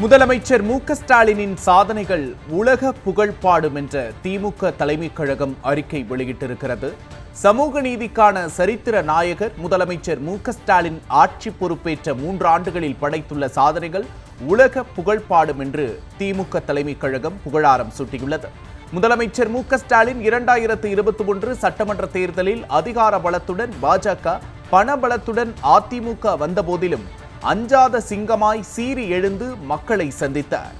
முதலமைச்சர் மு ஸ்டாலினின் சாதனைகள் உலக புகழ் பாடும் என்ற திமுக தலைமைக் கழகம் அறிக்கை வெளியிட்டிருக்கிறது. சமூக நீதிக்கான சரித்திர நாயகர் முதலமைச்சர் மு ஸ்டாலின் ஆட்சி பொறுப்பேற்ற மூன்று ஆண்டுகளில் படைத்துள்ள சாதனைகள் உலக புகழ் பாடும் என்று திமுக தலைமைக் கழகம் புகழாரம் சூட்டியுள்ளது. முதலமைச்சர் மு ஸ்டாலின் இரண்டாயிரத்து இருபத்தி ஒன்று சட்டமன்ற தேர்தலில் அதிகார பலத்துடன் பாஜக பணபலத்துடன் அதிமுக வந்தபோதிலும் அஞ்சாத சிங்கமாய் சீறி எழுந்து மக்களை சந்தித்தார்.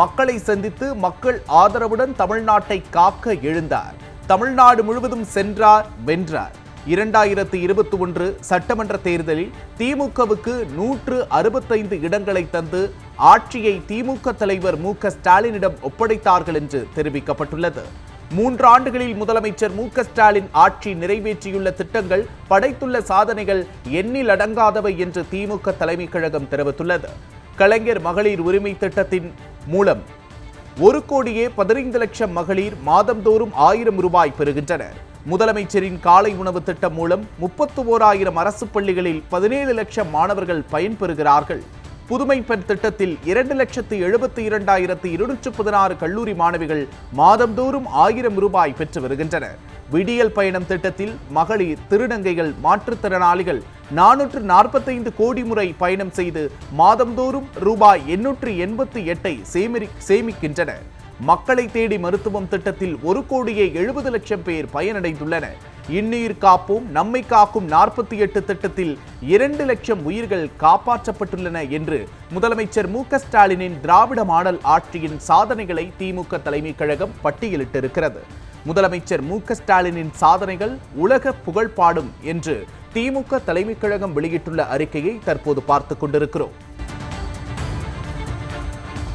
மக்களை சந்தித்து மக்கள் ஆதரவுடன் தமிழ்நாட்டை காக்க எழுந்தார். தமிழ்நாடு முழுவதும் சென்றார் வென்றார். இரண்டாயிரத்து இருபத்தி ஒன்று சட்டமன்ற தேர்தலில் திமுகவுக்கு நூற்று அறுபத்தைந்து இடங்களை தந்து ஆட்சியை திமுக தலைவர் மு க ஸ்டாலினிடம் ஒப்படைத்தார்கள் என்று தெரிவிக்கப்பட்டுள்ளது. மூன்று ஆண்டுகளில் முதலமைச்சர் மு ஸ்டாலின் ஆட்சி நிறைவேற்றியுள்ள திட்டங்கள் படைத்துள்ள சாதனைகள் எண்ணில் அடங்காதவை என்று திமுக தலைமைக் கழகம் தெரிவித்துள்ளது. கலைஞர் மகளிர் உரிமை திட்டத்தின் மூலம் ஒரு கோடியே பதினைந்து லட்சம் மகளிர் மாதந்தோறும் ஆயிரம் ரூபாய் பெறுகின்றனர். முதலமைச்சரின் காலை உணவு திட்டம் மூலம் முப்பத்து ஓராயிரம் அரசு பள்ளிகளில் பதினேழு லட்சம் மாணவர்கள் பயன்பெறுகிறார்கள். புதுமை பெண் திட்டத்தில் இரண்டு லட்சத்து எழுபத்தி இரண்டாயிரத்து இருநூற்று பதினாறு கல்லூரி மாணவிகள் மாதந்தோறும் ஆயிரம் ரூபாய் பெற்று வருகின்றனர் விடியல் பயணம் திட்டத்தில் மகளிர் திருநங்கைகள் மாற்றுத்திறனாளிகள் நானூற்று நாற்பத்தைந்து கோடி முறை பயணம் செய்து மாதந்தோறும் ரூபாய் எண்ணூற்று எண்பத்தி எட்டை சேமி சேமிக்கின்றனர். மக்களை தேடி மருத்துவம் திட்டத்தில் ஒரு கோடியே எழுபது லட்சம் பேர் பயனடைந்துள்ளனர் இன்னுயிர் காப்போம் நம்மை காக்கும் நாற்பத்தி எட்டு திட்டத்தில் இரண்டு லட்சம் உயிர்கள் காப்பாற்றப்பட்டுள்ளன என்று முதலமைச்சர் மு க ஸ்டாலினின் திராவிட மாடல் ஆட்சியின் சாதனைகளை திமுக தலைமைக் கழகம் பட்டியலிட்டிருக்கிறது. முதலமைச்சர் மு க ஸ்டாலினின் சாதனைகள் உலக புகழ் பாடும் என்று திமுக தலைமைக் கழகம் வெளியிட்டுள்ள அறிக்கையை தற்போது பார்த்துக் கொண்டிருக்கிறோம்.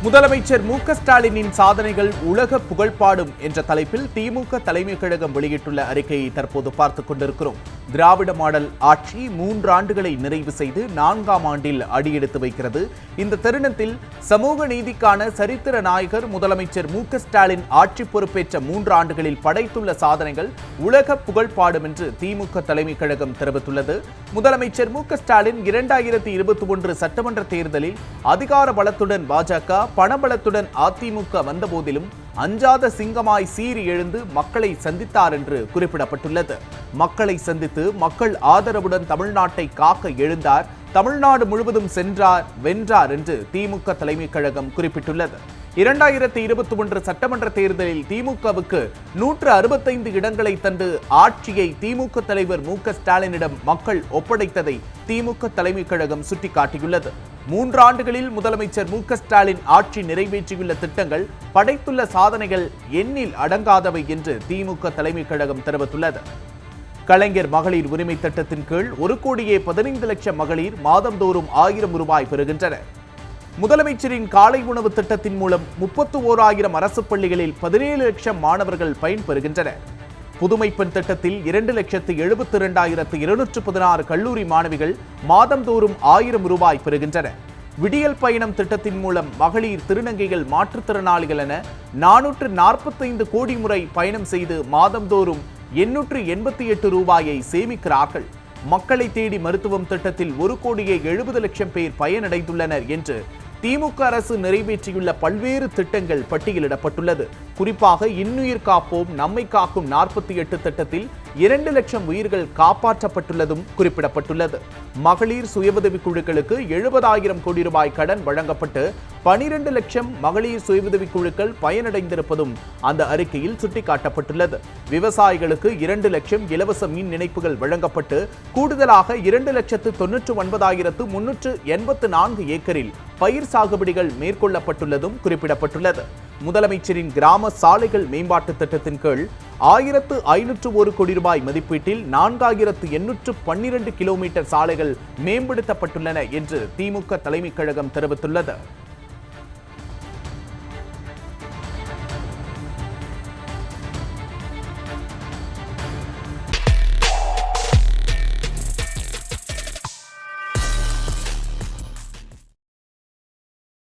முதலமைச்சர் மு ஸ்டாலினின் சாதனைகள் உலக புகழ்பாடும் என்ற தலைப்பில் திமுக தலைமை கழகம் வெளியிட்டுள்ள அறிக்கையை தற்போது பார்த்துக் கொண்டிருக்கிறோம். திராவிட மாடல் ஆட்சி மூன்று ஆண்டுகளை நிறைவு செய்து நான்காம் ஆண்டில் அடியெடுத்து வைக்கிறது. இந்த தருணத்தில் சமூக நீதிக்கான சரித்திர நாயகர் முதலமைச்சர் மு ஸ்டாலின் ஆட்சி பொறுப்பேற்ற மூன்று ஆண்டுகளில் படைத்துள்ள சாதனைகள் உலக புகழ்பாடும் என்று திமுக தலைமைக் கழகம் தெரிவித்துள்ளது. முதலமைச்சர் மு ஸ்டாலின் இரண்டாயிரத்தி இருபத்தி ஒன்று சட்டமன்ற தேர்தலில் அதிகார பலத்துடன் பாஜக பணபலத்துடன் அதிமுக வந்தபோதிலும் அஞ்சாத சிங்கமாய் சீறி எழுந்து மக்களை சந்தித்தார் என்று குறிப்பிடப்பட்டுள்ளது. மக்களை சந்தித்து மக்கள் ஆதரவுடன் தமிழ்நாட்டை காக்க எழுந்தார். தமிழ்நாடு முழுவதும் சென்றார் வென்றார் என்று திமுக தலைமைக் கழகம் குறிப்பிட்டுள்ளது. இரண்டாயிரத்தி இருபத்தி ஒன்று சட்டமன்ற தேர்தலில் திமுகவுக்கு நூற்று அறுபத்தைந்து இடங்களை தந்து ஆட்சியை திமுக தலைவர் மு க ஸ்டாலினிடம் மக்கள் ஒப்படைத்ததை திமுக தலைமைக் கழகம் சுட்டிக்காட்டியுள்ளது. மூன்று ஆண்டுகளில் முதலமைச்சர் மு க ஸ்டாலின் ஆட்சி நிறைவேற்றியுள்ள திட்டங்கள் படைத்துள்ள சாதனைகள் எண்ணில் அடங்காதவை என்று திமுக தலைமைக் கழகம் தெரிவித்துள்ளது. கலைஞர் மகளிர் உரிமை திட்டத்தின் கீழ் ஒரு கோடியே பதினைந்து லட்சம் மகளிர் மாதந்தோறும் ஆயிரம் ரூபாய் பெறுகின்றனர். முதலமைச்சரின் காலை உணவு திட்டத்தின் மூலம் முப்பத்து ஓராயிரம் அரசு பள்ளிகளில் பதினேழு லட்சம் மாணவர்கள் பயன்பெறுகின்றனர். புதுமை பெண் திட்டத்தில் இரண்டு லட்சத்து எழுபத்தி இரண்டாயிரத்து இருநூற்று பதினாறு கல்லூரி மாணவிகள் மாதந்தோறும் ஆயிரம் ரூபாய் பெறுகின்றனர் விடியல் பயணம் திட்டத்தின் மூலம் மகளிர் திருநங்கைகள் மாற்றுத்திறனாளிகள் என நானூற்று நாற்பத்தைந்து கோடி முறை பயணம் செய்து மாதந்தோறும் எண்ணூற்று எண்பத்தி எட்டு ரூபாயை சேமிக்கிறார்கள். மக்களை தேடி மருத்துவம் திட்டத்தில் ஒரு கோடியே எழுபது லட்சம் பேர் பயனடைந்துள்ளனர் என்று திமுக அரசு நிறைவேற்றியுள்ள பல்வேறு திட்டங்கள் பட்டியலிடப்பட்டுள்ளது. குறிப்பாக இன்னுயிர் காப்போம் நம்மை காக்கும் நாற்பத்தி எட்டு திட்டத்தில் இரண்டு லட்சம் உயிர்கள் காப்பாற்றப்பட்டுள்ளதும் குறிப்பிடப்பட்டுள்ளது. மகளிர் சுய குழுக்களுக்கு எழுபதாயிரம் கோடி ரூபாய் கடன் வழங்கப்பட்டு பனிரெண்டு லட்சம் மகளிர் சுய குழுக்கள் பயனடைந்திருப்பதும் அந்த அறிக்கையில் சுட்டிக்காட்டப்பட்டுள்ளது. விவசாயிகளுக்கு இரண்டு லட்சம் இலவச மின் இணைப்புகள் வழங்கப்பட்டு கூடுதலாக இரண்டு லட்சத்து தொன்னூற்று ஒன்பதாயிரத்து முன்னூற்று எண்பத்து நான்கு ஏக்கரில் பயிர் சாகுபடிகள் மேற்கொள்ளப்பட்டுள்ளதும் குறிப்பிடப்பட்டுள்ளது. முதலமைச்சரின் கிராம சாலைகள் மேம்பாட்டு திட்டத்தின் கீழ் ஆயிரத்து ஐநூற்று ஒரு கோடி ரூபாய் மதிப்பீட்டில் நான்காயிரத்து எண்ணூற்று பன்னிரண்டு கிலோமீட்டர் சாலைகள் மேம்படுத்தப்பட்டுள்ளன என்று திமுக தலைமைக் கழகம் தெரிவித்துள்ளது.